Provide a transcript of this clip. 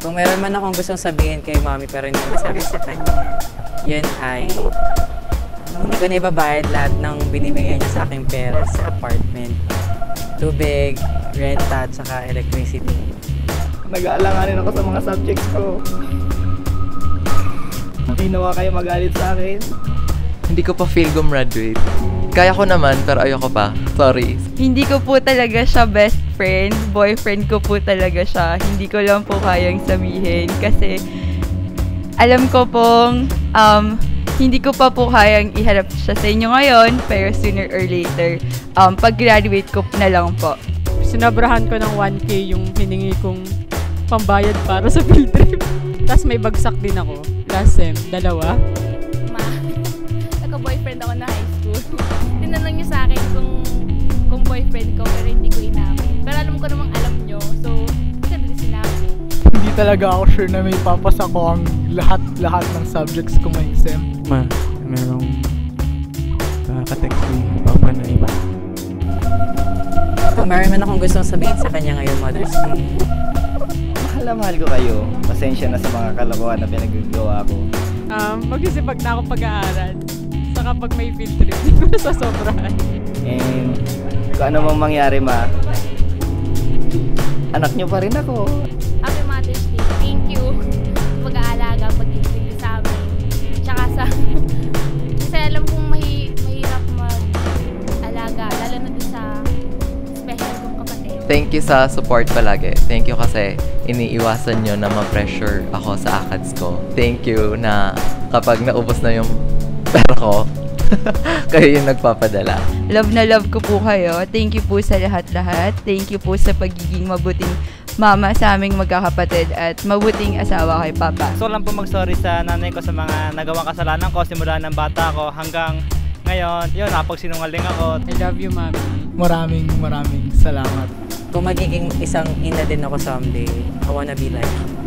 Kung meron man akong gustong sabihin kay mami pero hindi ko sabi sa kanya, yun ay hindi ko na ibabayad lahat ng binibigay niya sa aking pera sa apartment. Tubig, rent at saka electricity. Nag-aalanganin ako sa mga subjects ko. Hindi nawa kayo magalit sa akin. Hindi ko pa feel gumraduate. Kaya ko naman, pero ayoko pa. Sorry. Hindi ko po talaga siya best friend. Boyfriend ko po talaga siya. Hindi ko lang po kayang sabihin kasi alam ko pong um, hindi ko pa po kayang iharap siya sa inyo ngayon pero sooner or later um, pag-graduate ko na lang po. Sinabrahan ko ng 1K yung hiningi kong pambayad para sa field trip. Tapos may bagsak din ako. Last sem, dalawa. Ma, nagka-boyfriend ako na high school. talaga ako sure na may papasa ko ang lahat-lahat ng subjects ko may SEM. Ma, merong nakaka-text yung papa na iba. Kung meron man akong gustong sabihin sa kanya ngayon, Mother's Day, Mahal na mahal ko kayo. Pasensya na sa mga kalokohan na pinagagawa ko. Um, Mag-isipag na ako pag-aaral. Saka pag may field trip, hindi ko nasasobrahan. And kung ano mang mangyari ma, anak nyo pa rin ako. Happy Thank you sa support palagi. Thank you kasi iniiwasan nyo na ma-pressure ako sa ACADS ko. Thank you na kapag naubos na yung pera ko, kayo yung nagpapadala. Love na love ko po kayo. Thank you po sa lahat-lahat. Thank you po sa pagiging mabuting mama sa aming magkakapatid at mabuting asawa kay Papa. Ko lang po mag-sorry sa nanay ko sa mga nagawang kasalanan ko simula ng bata ko hanggang ngayon. Yun, napagsinungaling ako. I love you, mami. Maraming maraming salamat. Kung magiging isang ina din ako someday, I wanna be like